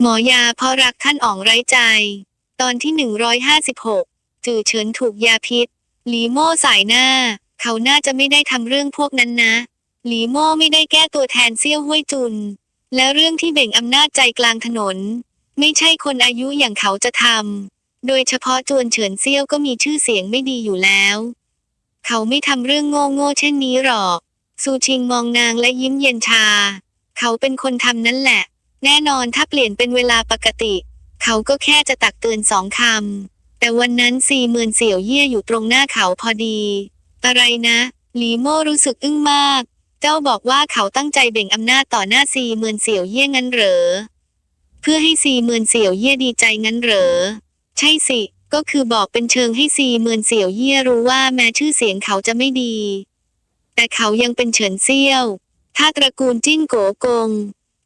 หมอยาเพราะรักท่านอ๋องไร้ใจ ตอนที่ 156 จื่อเฉินถูกยาพิษ หลีโม่สายหน้า เขาน่าจะไม่ได้ทำเรื่องพวกนั้นนะ หลีโม่ไม่ได้แก้ตัวแทนเซี่ยวห้วยจุน และเรื่องที่เบ่งอำนาจใจกลางถนน ไม่ใช่คนอายุอย่างเขาจะทำ โดยเฉพาะจวนเฉินเซี่ยวก็มีชื่อเสียงไม่ดีอยู่แล้ว เขาไม่ทำเรื่องโง่โง่เช่นนี้หรอก ซูชิงมองนางและยิ้มเย็นชา เขาเป็นคนทำนั่นแหละ แน่นอนถ้าเปลี่ยนเป็นเวลาปกติ เขาก็แค่จะตักเตือนสองคำ แต่วันนั้นซีเมือนเสี่ยวเยี่ยอยู่ตรงหน้าเขาพอดี อะไรนะหลีโม่รู้สึกอึ้งมาก เจ้าบอกว่าเขาตั้งใจเบ่งอำนาจต่อหน้าซีเมือนเสี่ยวเยี่ยงั้นเหรอ เพื่อให้ซีเมือนเสี่ยวเยี่ยดีใจงั้นเหรอ ใช่สิ ก็คือบอกเป็นเชิงให้ซีเมือนเสี่ยวเยี่ยรู้ว่าแม้ชื่อเสียงเขาจะไม่ดี แต่เขายังเป็นเฉินเซี่ยว ถ้าตระกูลจิ้นโกกง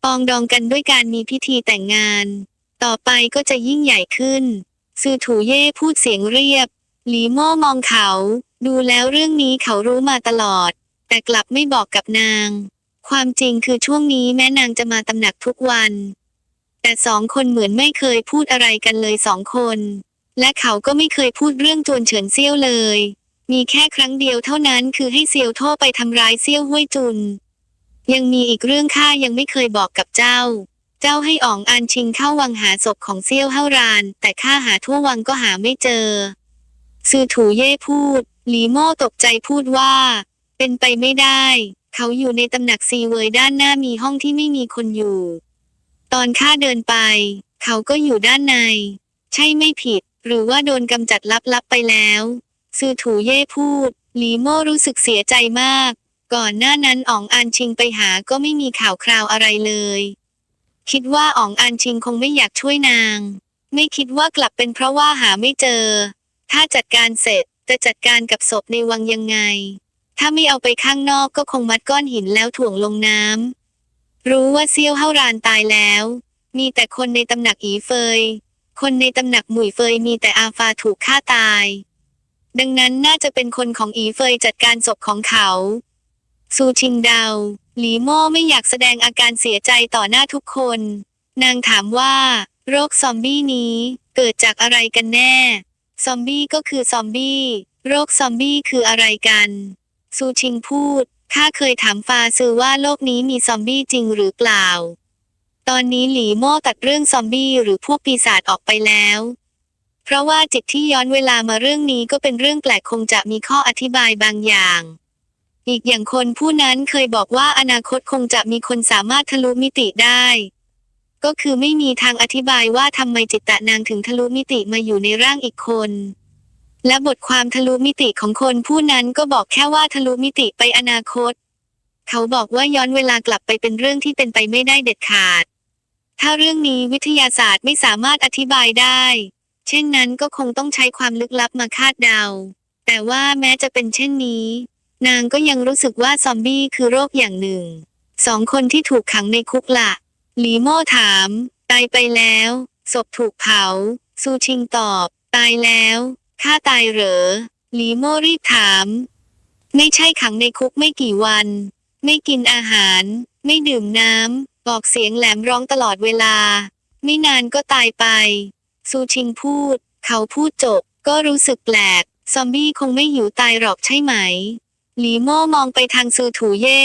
ปองดองกันด้วยการมีพิธีแต่งงาน ต่อไปก็จะยิ่งใหญ่ขึ้น ซือถูเย่พูดเสียงเรียบ หลีโม่มองเขา ดูแล้วเรื่องนี้เขารู้มาตลอด แต่กลับไม่บอกกับนาง ความจริงคือช่วงนี้แม้นางจะมาตำหนักทุกวัน แต่สองคนเหมือนไม่เคยพูดอะไรกันเลยสองคน และเขาก็ไม่เคยพูดเรื่องจวนเฉินเซี่ยวเลย มีแค่ครั้งเดียวเท่านั้นคือให้เซียวโท่ไปทำร้ายเซี่ยวห้วยจุน ยังมีอีกเรื่องข้ายังไม่เคยบอกกับเจ้า เจ้าให้อ๋องอันชิงเข้าวังหาศพของเซี่ยวเฮาราน แต่ข้าหาทั่ววังก็หาไม่เจอ ซือถูเย่พูด หลีโม่ตกใจพูดว่า เป็นไปไม่ได้ เขาอยู่ในตำหนักซีเวยด้านหน้ามีห้องที่ไม่มีคนอยู่ ตอนข้าเดินไป เขาก็อยู่ด้านใน ใช่ไม่ผิด หรือว่าโดนกำจัดลับๆไปแล้ว ซือถูเย่พูด หลีโม่รู้สึกเสียใจมาก ก่อนหน้านั้นอ๋องอันชิงไปหาก็ไม่มีข่าวคราวอะไรเลย คิดว่าอ๋องอันชิงคงไม่อยากช่วยนาง ไม่คิดว่ากลับเป็นเพราะว่าหาไม่เจอ ถ้าจัดการเสร็จจะจัดการกับศพในวังยังไง ถ้าไม่เอาไปข้างนอกก็คงมัดก้อนหินแล้วถ่วงลงน้ำรู้ว่าเซี่ยวเฮารานตายแล้ว มีแต่คนในตำหนักอีเฟย คนในตำหนักหมุยเฟยมีแต่อาฟาถูกฆ่าตาย ดังนั้นน่าจะเป็นคนของอีเฟยจัดการศพของเขา ซูชิงดาว หลีโม่ไม่อยากแสดงอาการเสียใจต่อหน้าทุกคน นางถามว่า โรคซอมบี้นี้เกิดจากอะไรกันแน่ ซอมบี้ก็คือซอมบี้ โรคซอมบี้คืออะไรกัน ซูชิงพูด ข้าเคยถามฟาซือว่าโลกนี้มีซอมบี้จริงหรือเปล่า ตอนนี้หลีโม่ตัดเรื่องซอมบี้หรือพวกปีศาจออกไปแล้วเพราะว่าจิตที่ย้อนเวลามาเรื่องนี้ก็เป็นเรื่องแปลกคงจะมีข้ออธิบายบางอย่าง อีกอย่างคนผู้นั้นเคยบอกว่าอนาคตคงจะมีคนสามารถทะลุมิติได้ ก็คือไม่มีทางอธิบายว่าทำไมจิตตะนางถึงทะลุมิติมาอยู่ในร่างอีกคน และบทความทะลุมิติของคนผู้นั้นก็บอกแค่ว่าทะลุมิติไปอนาคต เขาบอกว่าย้อนเวลากลับไปเป็นเรื่องที่เป็นไปไม่ได้เด็ดขาด ถ้าเรื่องนี้วิทยาศาสตร์ไม่สามารถอธิบายได้ เช่นนั้นก็คงต้องใช้ความลึกลับมาคาดเดา แต่ว่าแม้จะเป็นเช่นนี้ นางก็ยังรู้สึกว่าซอมบี้คือโรคอย่างหนึ่ง สองคนที่ถูกขังในคุกละหลีโม่ถาม ตายไปแล้ว ศพถูกเผา ซูชิงตอบ ตายแล้วข้าตายเหรอ หลีโม่รีบถาม ไม่ใช่ขังในคุกไม่กี่วัน ไม่กินอาหาร ไม่ดื่มน้ำ บอกเสียงแหลมร้องตลอดเวลา ไม่นานก็ตายไป ซูชิงพูด เขาพูดจบ ก็รู้สึกแปลก ซอมบี้คงไม่หิวตายหรอกใช่ไหม หลีโม่มองไปทางซูถูเย่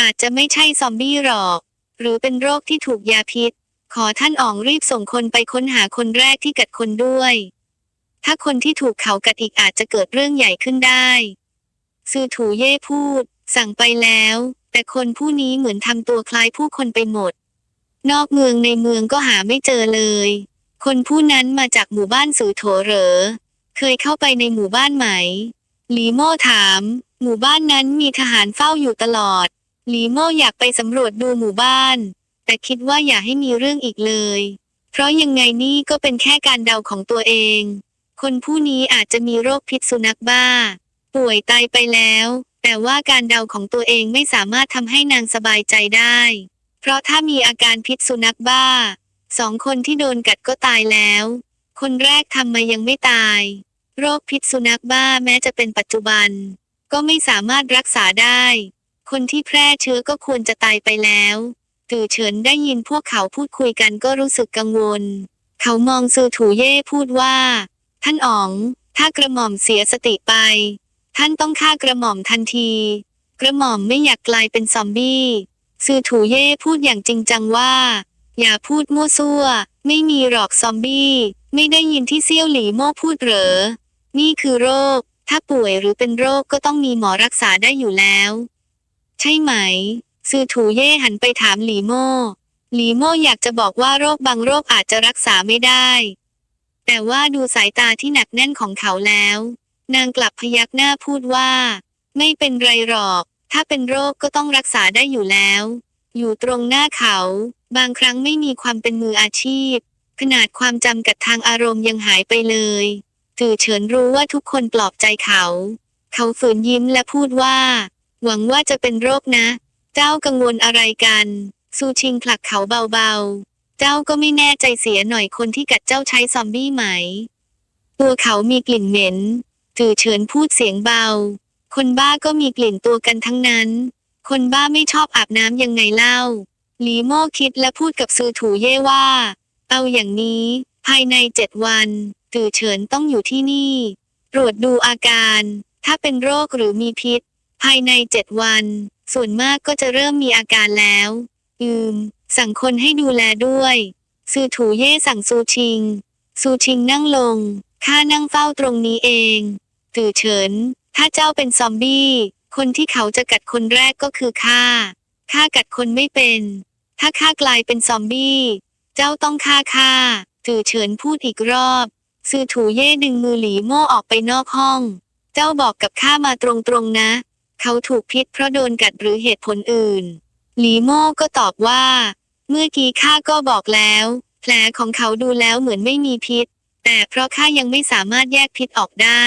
อาจจะไม่ใช่ซอมบี้หรอก หรือเป็นโรคที่ถูกยาพิษ ขอท่านอ๋องรีบส่งคนไปค้นหาคนแรกที่กัดคนด้วย ถ้าคนที่ถูกเขากัดอีกอาจจะเกิดเรื่องใหญ่ขึ้นได้ซือถูเย่พูด สั่งไปแล้ว แต่คนผู้นี้เหมือนทำตัวคล้ายผู้คนไปหมด นอกเมืองในเมืองก็หาไม่เจอเลย คนผู้นั้นมาจากหมู่บ้านสือโถเหรอ เคยเข้าไปในหมู่บ้านไหมหลีโม่ถาม หมู่บ้านนั้นมีทหารเฝ้าอยู่ตลอด หลีโม่อยากไปสำรวจดูหมู่บ้าน แต่คิดว่าอย่าให้มีเรื่องอีกเลย เพราะยังไงนี่ก็เป็นแค่การเดาของตัวเอง คนผู้นี้อาจจะมีโรคพิษสุนัขบ้า ป่วยตายไปแล้ว แต่ว่าการเดาของตัวเองไม่สามารถทำให้นางสบายใจได้ เพราะถ้ามีอาการพิษสุนัขบ้า สองคนที่โดนกัดก็ตายแล้ว คนแรกทำมายังไม่ตาย โรคพิษสุนัขบ้าแม้จะเป็นปัจจุบัน ก็ไม่สามารถรักษาได้ คนที่แพร่เชื้อก็ควรจะตายไปแล้วตื่อเฉินได้ยินพวกเขาพูดคุยกันก็รู้สึกกังวล เขามองซือถูเย่พูดว่า ท่านอ๋อง ถ้ากระหม่อมเสียสติไป ท่านต้องฆ่ากระหม่อมทันที กระหม่อมไม่อยากกลายเป็นซอมบี้ซือถูเย่พูดอย่างจริงจังว่า อย่าพูดมั่วซั่ว ไม่มีหรอกซอมบี้ ไม่ได้ยินที่เซี่ยวหลีโม่พูดเหรอ นี่คือโรค ถ้าป่วยหรือเป็นโรคก็ต้องมีหมอรักษาได้อยู่แล้ว ใช่ไหม ซือถูเย่หันไปถามหลีโม่หลีโม่อยากจะบอกว่าโรคบางโรคอาจจะรักษาไม่ได้ แต่ว่าดูสายตาที่หนักแน่นของเขาแล้ว นางกลับพยักหน้าพูดว่า ไม่เป็นไรหรอก ถ้าเป็นโรคก็ต้องรักษาได้อยู่แล้ว อยู่ตรงหน้าเขา บางครั้งไม่มีความเป็นมืออาชีพ ขนาดความจำกัดทางอารมณ์ยังหายไปเลย จือเฉินรู้ว่าทุกคนปลอบใจเขา เขาฝืนยิ้มและพูดว่า หวังว่าจะเป็นโรคนะ เจ้ากังวลอะไรกัน ซูชิงผลักเขาเบาๆ เจ้าก็ไม่แน่ใจเสียหน่อยคนที่กัดเจ้าใช้ซอมบี้ไหม ตัวเขามีกลิ่นเหม็น จือเฉินพูดเสียงเบา คนบ้าก็มีกลิ่นตัวกันทั้งนั้น คนบ้าไม่ชอบอาบน้ำยังไงเล่า หลีโม่คิดและพูดกับซือถูเย่ว่า เอาอย่างนี้ ภายในเจ็ดวัน จือเฉินต้องอยู่ที่นี่ ตรวจดูอาการ ถ้าเป็นโรคหรือมีพิษ ภายในเจ็ดวัน ส่วนมากก็จะเริ่มมีอาการแล้วอืม สั่งคนให้ดูแลด้วย ซือถูเย่สั่งซูชิง ซูชิงนั่งลง ข้านั่งเฝ้าตรงนี้เองตื่อเฉิน ถ้าเจ้าเป็นซอมบี้ คนที่เขาจะกัดคนแรกก็คือข้า ข้ากัดคนไม่เป็น ถ้าข้ากลายเป็นซอมบี้ เจ้าต้องฆ่าข้าตื่อเฉินพูดอีกรอบ ซือถูเย่ดึงมือหลีโม่ออกไปนอกห้อง เจ้าบอกกับข้ามาตรงๆนะ เขาถูกพิษเพราะโดนกัดหรือเหตุผลอื่น หลีโม่ก็ตอบว่า เมื่อกี้ข้าก็บอกแล้ว แผลของเขาดูแล้วเหมือนไม่มีพิษ แต่เพราะข้ายังไม่สามารถแยกพิษออกได้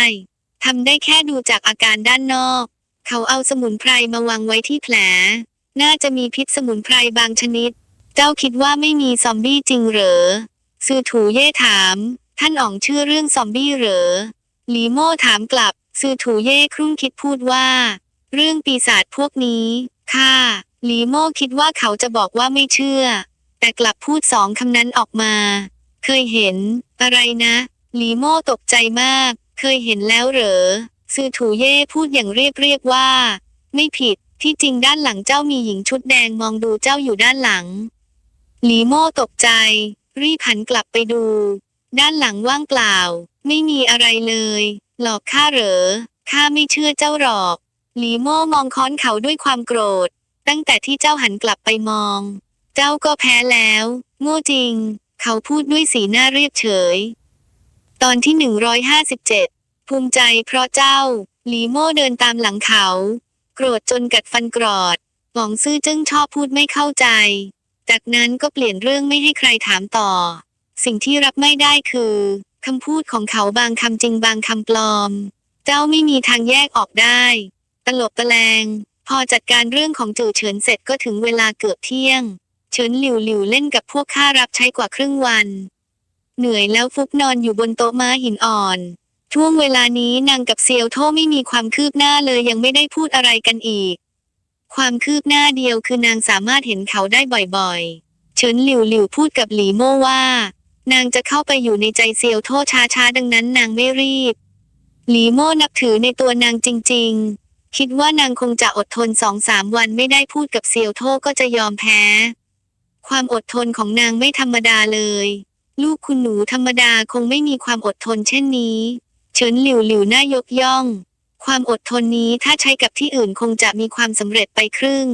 ทำได้แค่ดูจากอาการด้านนอก เขาเอาสมุนไพรมาวางไว้ที่แผล น่าจะมีพิษสมุนไพรบางชนิด เจ้าคิดว่าไม่มีซอมบี้จริงเหรอซือถูเย่ถาม ท่านอ๋องเชื่อเรื่องซอมบี้เหรอ หลีโม่ถามกลับซือถูเย่ครุ่นคิดพูดว่า เรื่องปีศาจพวกนี้ค่ะ หลีโม่คิดว่าเขาจะบอกว่าไม่เชื่อ แต่กลับพูดสองคำนั้นออกมา เคยเห็น อะไรนะ หลีโม่ตกใจมาก เคยเห็นแล้วเหรอ ซือถูเย่พูดอย่างเรียบเรียบว่า ไม่ผิด ที่จริงด้านหลังเจ้ามีหญิงชุดแดงมองดูเจ้าอยู่ด้านหลัง หลีโม่ตกใจ รีบหันกลับไปดู ด้านหลังว่างเปล่า ไม่มีอะไรเลย หลอกข้าเหรอ ข้าไม่เชื่อเจ้าหรอก หลีโม่มองค้อนเขาด้วยความโกรธ ตั้งแต่ที่เจ้าหันกลับไปมอง เจ้าก็แพ้แล้ว โง่จริง เขาพูดด้วยสีหน้าเรียบเฉย ตอนที่ 157 ภูมิใจเพราะเจ้า หลีโม่เดินตามหลังเขา โกรธจนกัดฟันกรอดหวองซื่อจึ้งชอบพูดไม่เข้าใจ จากนั้นก็เปลี่ยนเรื่องไม่ให้ใครถามต่อ สิ่งที่รับไม่ได้คือคำพูดของเขาบางคำจริงบางคำปลอม เจ้าไม่มีทางแยกออกได้ ตลบตะแลง พอจัดการเรื่องของจื่เฉินเสร็จก็ถึงเวลาเกือบเที่ยง เฉินหลิวหลิวเล่นกับพวกข้ารับใช้กว่าครึ่งวัน เหนื่อยแล้วฟุกนอนอยู่บนโต๊ะม้าหินอ่อน ช่วงเวลานี้นางกับเซียวโท่ไม่มีความคืบหน้าเลยยังไม่ได้พูดอะไรกันอีก ความคืบหน้าเดียวคือนางสามารถเห็นเขาได้บ่อยๆ เฉินหลิวหลิวพูดกับหลีโม่ว่า นางจะเข้าไปอยู่ในใจเซียวโท่ช้าๆดังนั้นนางไม่รีบ หลีโม่นับถือในตัวนางจริงๆ คิดว่านางคงจะอดทนสองสามวันไม่ได้พูดกับเซียวโท่ก็จะยอมแพ้ ความอดทนของนางไม่ธรรมดาเลย ลูกคุณหนูธรรมดาคงไม่มีความอดทนเช่นนี้ เฉินหลิวหลิวน่ายกย่อง ความอดทนนี้ถ้าใช้กับที่อื่นคงจะมีความสำเร็จไปครึ่ง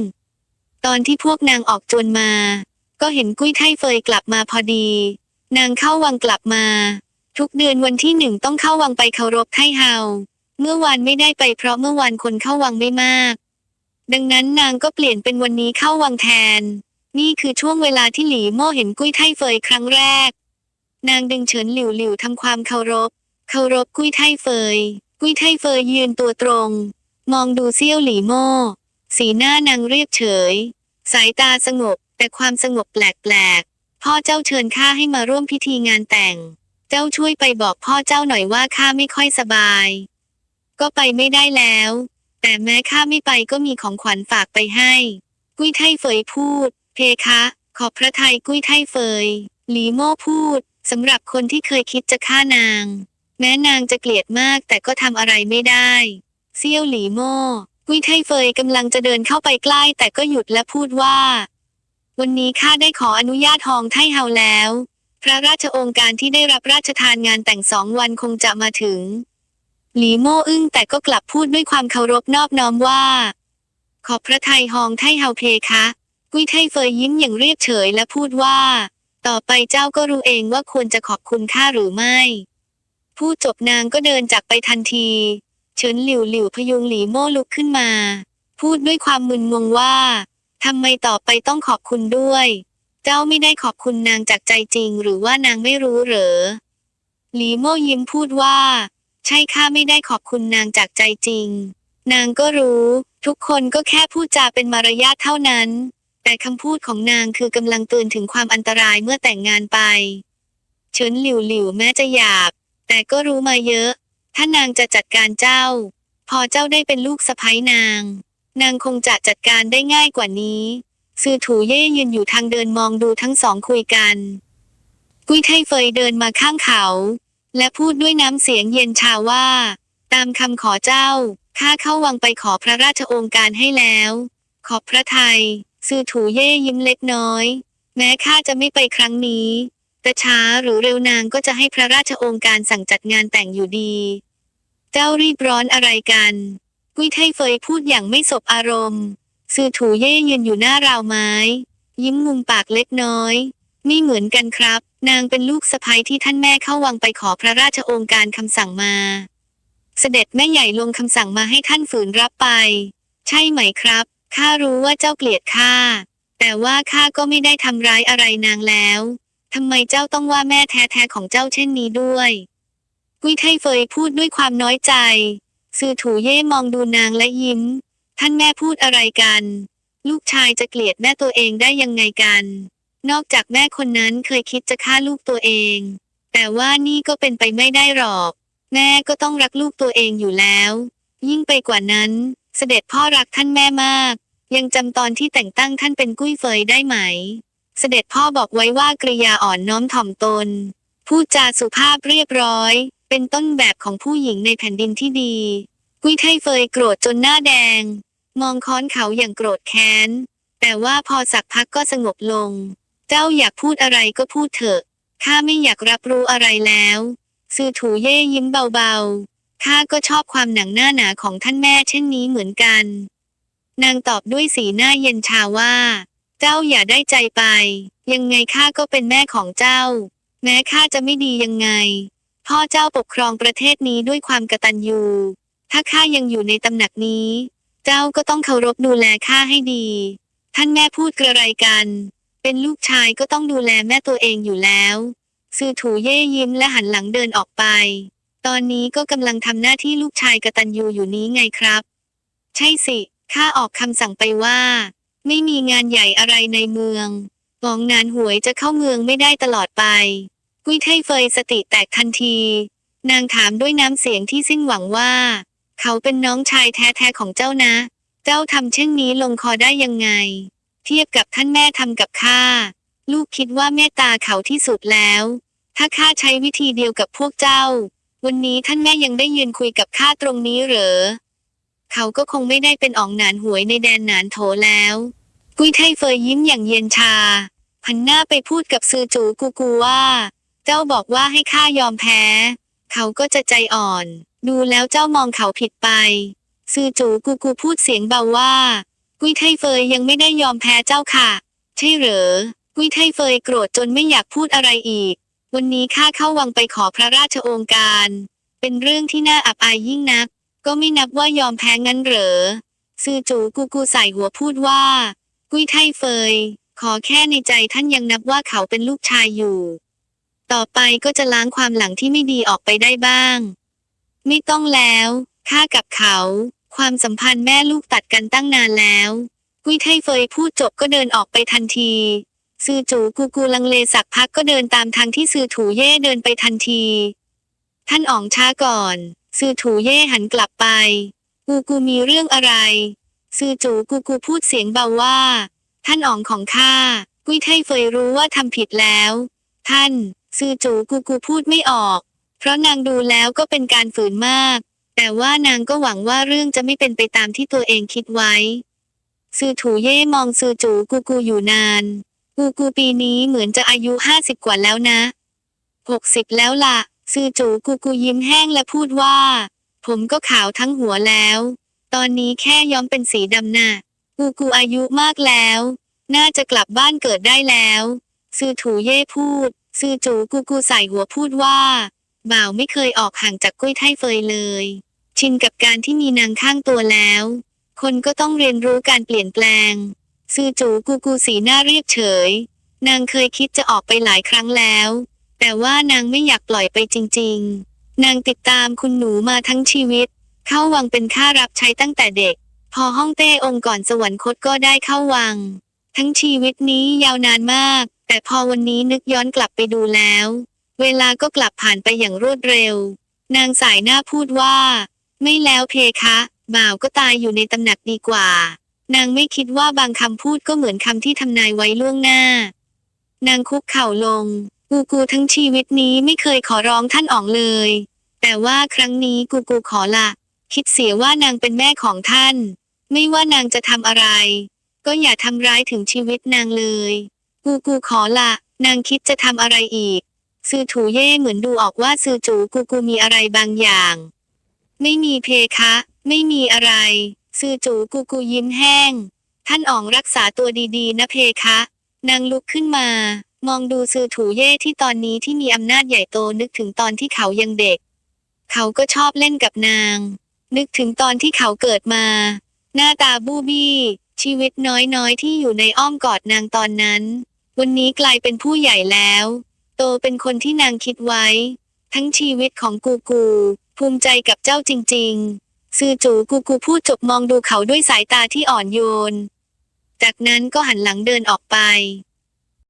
ตอนที่พวกนางออกจวนมา ก็เห็นกุ้ยไทเฟยกลับมาพอดี นางเข้าวังกลับมา ทุกเดือนวันที่หนึ่งต้องเข้าวังไปเคารพไทเฮา เมื่อวานไม่ได้ไปเพราะเมื่อวานคนเข้าวังไม่มาก ดังนั้นนางก็เปลี่ยนเป็นวันนี้เข้าวังแทน นี่คือช่วงเวลาที่หลีโม่เห็นกุ้ยไทเฟยครั้งแรก นางดึงเฉินหลิวหลิวทำความเคารพ เคารพกุ้ยไทเฟย กุ้ยไทเฟยยืนตัวตรง มองดูเซี่ยวหลีโม่สีหน้านางเรียบเฉย สายตาสงบแต่ความสงบแปลก พ่อเจ้าเชิญข้าให้มาร่วมพิธีงานแต่ง เจ้าช่วยไปบอกพ่อเจ้าหน่อยว่าข้าไม่ค่อยสบาย ก็ไปไม่ได้แล้ว แต่แม้ข้าไม่ไปก็มีของขวัญฝากไปให้ กุ้ยไทเฟยพูด เพคะ ขอบพระทัยกุ้ยไทเฟย หลีโม่พูดสำหรับคนที่เคยคิดจะฆ่านาง แม้นางจะเกลียดมากแต่ก็ทำอะไรไม่ได้เซี่ยวหลีโม่กุ้ยไทเฟยกำลังจะเดินเข้าไปใกล้แต่ก็หยุดและพูดว่า วันนี้ข้าได้ขออนุญาตฮองไทเฮาแล้ว พระราชโองการที่ได้รับราชทานงานแต่งสองวันคงจะมาถึง หลีโม่อึ้งแต่ก็กลับพูดด้วยความเคารพนอบน้อมว่า ขอบพระทัยฮองไทเฮาเพคะ กุ้ยไทเฟยยิ้มอย่างเรียบเฉยและพูดว่า ต่อไปเจ้าก็รู้เองว่าควรจะขอบคุณข้าหรือไม่พูดจบนางก็เดินจากไปทันทีเฉินหลิวหลิวพยุงหลีโม่ลุกขึ้นมา พูดด้วยความมึนงงว่า ทำไมต่อไปต้องขอบคุณด้วย เจ้าไม่ได้ขอบคุณนางจากใจจริงหรือว่านางไม่รู้เหรอ หลีโม่ยิ้มพูดว่า ใช่ข้าไม่ได้ขอบคุณนางจากใจจริง นางก็รู้ ทุกคนก็แค่พูดจาเป็นมารยาทเท่านั้น แต่คำพูดของนางคือกำลังเตือนถึงความอันตรายเมื่อแต่งงานไป เฉินหลิวหลิวแม้จะหยาบ แต่ก็รู้มาเยอะ ถ้านางจะจัดการเจ้า พอเจ้าได้เป็นลูกสะใภ้นาง นางคงจะจัดการได้ง่ายกว่านี้ซือถูเย่ยืนอยู่ทางเดินมองดูทั้งสองคุยกัน กุ้ยไทเฟยเดินมาข้างเขา และพูดด้วยน้ำเสียงเย็นชาว่า ตามคำขอเจ้า ข้าเข้าวังไปขอพระราชโองการให้แล้ว ขอบพระไทยซือถูเย่ยิ้มเล็กน้อย แม้ข้าจะไม่ไปครั้งนี้ แต่ช้าหรือเร็วนางก็จะให้พระราชโองการสั่งจัดงานแต่งอยู่ดี เจ้ารีบร้อนอะไรกัน กุ้ยไทเฟยพูดอย่างไม่สบอารมณ์ ซือถูเย่ยืนอยู่หน้าราวไม้ ยิ้มมุมปากเล็กน้อยไม่เหมือนกันครับ นางเป็นลูกสะใภ้ที่ท่านแม่เข้าวังไปขอพระราชโองการคำสั่งมา เสด็จแม่ใหญ่ลงคำสั่งมาให้ท่านฝืนรับไป ใช่ไหมครับ ข้ารู้ว่าเจ้าเกลียดข้า แต่ว่าข้าก็ไม่ได้ทำร้ายอะไรนางแล้วทำไมเจ้าต้องว่าแม่แท้ๆของเจ้าเช่นนี้ด้วย กุ้ยไทเฟยพูดด้วยความน้อยใจ ซือถูเย่มองดูนางและยิ้ม ท่านแม่พูดอะไรกัน ลูกชายจะเกลียดแม่ตัวเองได้ยังไงกัน นอกจากแม่คนนั้นเคยคิดจะฆ่าลูกตัวเอง แต่ว่านี่ก็เป็นไปไม่ได้หรอก แม่ก็ต้องรักลูกตัวเองอยู่แล้ว ยิ่งไปกว่านั้น เสด็จพ่อรักท่านแม่มาก ยังจำตอนที่แต่งตั้งท่านเป็นกุ้ยเฟยได้ไหม เสด็จพ่อบอกไว้ว่ากริยาอ่อนน้อมถ่อมตนพูดจาสุภาพเรียบร้อย เป็นต้นแบบของผู้หญิงในแผ่นดินที่ดี กุ้ยไทเฟยโกรธจนหน้าแดง มองค้อนเขาอย่างโกรธแค้น แต่ว่าพอสักพักก็สงบลง เจ้าอยากพูดอะไรก็พูดเถอะ ข้าไม่อยากรับรู้อะไรแล้ว ซือถูเย่ยิ้มเบาๆ ข้าก็ชอบความหนังหน้าหนาของท่านแม่เช่นนี้เหมือนกัน นางตอบด้วยสีหน้าเย็นชาว่า เจ้าอย่าได้ใจไป ยังไงข้าก็เป็นแม่ของเจ้า แม้ข้าจะไม่ดียังไง พ่อเจ้าปกครองประเทศนี้ด้วยความกตัญญู ถ้าข้ายังอยู่ในตำหนักนี้ เจ้าก็ต้องเคารพดูแลข้าให้ดี ท่านแม่พูดกระไรกัน เป็นลูกชายก็ต้องดูแลแม่ตัวเองอยู่แล้ว ซือถูเย่ยิ้มและหันหลังเดินออกไป ตอนนี้ก็กำลังทำหน้าที่ลูกชายกตัญญูอยู่นี้ไงครับ ใช่สิ ข้าออกคำสั่งไปว่า ไม่มีงานใหญ่อะไรในเมืองหองนานหวยจะเข้าเมืองไม่ได้ตลอดไป กุ้ยไทเฟยสติแตกทันที นางถามด้วยน้ำเสียงที่สิ้นหวังว่า เขาเป็นน้องชายแท้ๆของเจ้านะ เจ้าทำเช่นนี้ลงคอได้ยังไง เทียบกับท่านแม่ทำกับข้า ลูกคิดว่าเมตตาเขาที่สุดแล้ว ถ้าข้าใช้วิธีเดียวกับพวกเจ้า วันนี้ท่านแม่ยังได้ยืนคุยกับข้าตรงนี้เหรอ เขาก็คงไม่ได้เป็นอองหนานหวยในแดนหนานโถแล้ว กุ้ยไทเฟยยิ้มอย่างเย็นชาหันหน้าไปพูดกับซือจูกูกูว่า จ้าบอกว่าให้ข้ายอมแพ้ เขาก็จะใจอ่อน ดูแล้วเจ้ามองเขาผิดไป ซือจูกูกูพูดเสียงเบาว่า กุ้ยไทเฟยยังไม่ได้ยอมแพ้เจ้าค่ะ ใช่เหรอ กุ้ยไทเฟยโกรธจนไม่อยากพูดอะไรอีก วันนี้ข้าเข้าวังไปขอพระราชโองการ เป็นเรื่องที่น่าอับอายยิ่งนัก ก็ไม่นับว่ายอมแพ้งั้นเหรอ ซือจูกูกูใส่หัวพูดว่า กุ้ยไทเฟย ขอแค่ในใจท่านยังนับว่าเขาเป็นลูกชายอยู่ ต่อไปก็จะล้างความหลังที่ไม่ดีออกไปได้บ้าง ไม่ต้องแล้วข้ากับเขา ความสัมพันธ์แม่ลูกตัดกันตั้งนานแล้วกุ้ยไทเฟยพูดจบก็เดินออกไปทันที ซือจูกูกูลังเลสักพักก็เดินตามทางที่ซือถูเย่เดินไปทันที ท่านอ๋องช้าก่อน ซือถูเย่หันกลับไป กูกูมีเรื่องอะไร ซือจูกูกูพูดเสียงเบาว่า ท่านอ๋องของข้ากุ้ยไทเฟยรู้ว่าทำผิดแล้ว ท่าน ซือจูกูกูพูดไม่ออก เพราะนางดูแล้วก็เป็นการฝืนมาก แต่ว่านางก็หวังว่าเรื่องจะไม่เป็นไปตามที่ตัวเองคิดไว้ซือถูเย่มองซือจูกูกูอยู่นาน กูกูปีนี้เหมือนจะอายุห้าสิบกว่าแล้วนะหกสิบแล้วล่ะซือจูกูกูยิ้มแห้งและพูดว่า ผมก็ขาวทั้งหัวแล้ว ตอนนี้แค่ย้อมเป็นสีดำน่ะกูกูอายุมากแล้ว น่าจะกลับบ้านเกิดได้แล้วซือถูเย่พูด ซือจูกูกูใส่หัวพูดว่าบ่าวไม่เคยออกห่างจากกุ้ยไทเฟยเลย ชินกับการที่มีนางข้างตัวแล้ว คนก็ต้องเรียนรู้การเปลี่ยนแปลงซือจูกูกูสีหน้าเรียบเฉย นางเคยคิดจะออกไปหลายครั้งแล้ว แต่ว่านางไม่อยากปล่อยไปจริง ๆ นางติดตามคุณหนูมาทั้งชีวิต เข้าวังเป็นข้ารับใช้ตั้งแต่เด็ก พอห้องเต้องค์ก่อนสวรรคตก็ได้เข้าวัง ทั้งชีวิตนี้ยาวนานมาก แต่พอวันนี้นึกย้อนกลับไปดูแล้ว เวลาก็กลับผ่านไปอย่างรวดเร็ว นางสายหน้าพูดว่า ไม่แล้วเพคะ บ่าวก็ตายอยู่ในตำหนักดีกว่า นางไม่คิดว่าบางคำพูดก็เหมือนคำที่ทำนายไว้ล่วงหน้า นางคุกเข่าลง กูกูทั้งชีวิตนี้ไม่เคยขอร้องท่านอ๋องเลย แต่ว่าครั้งนี้กูกูขอละคิดเสียว่านางเป็นแม่ของท่าน ไม่ว่านางจะทำอะไร ก็อย่าทำร้ายถึงชีวิตนางเลย กูกูขอละ นางคิดจะทำอะไรอีก ซือถูเย่เหมือนดูออกว่าซือจูกูกูมีอะไรบางอย่าง ไม่มีเพคะ ไม่มีอะไร ซือจูกูกูยิ้มแห้ง ท่านอ๋องรักษาตัวดีๆ นะเพคะ นางลุกขึ้นมา มองดูซือถูเย่ที่ตอนนี้ที่มีอำนาจใหญ่โตนึกถึงตอนที่เขายังเด็ก เขาก็ชอบเล่นกับนาง นึกถึงตอนที่เขาเกิดมา หน้าตาบูบี้ชีวิตน้อยๆ ที่อยู่ในอ้อมกอดนางตอนนั้น วันนี้กลายเป็นผู้ใหญ่แล้ว โตเป็นคนที่นางคิดไว้ ทั้งชีวิตของกูกู ภูมิใจกับเจ้าจริง ๆ ซือจูกูกูพูดจบมองดูเขาด้วยสายตาที่อ่อนโยน จากนั้นก็หันหลังเดินออกไป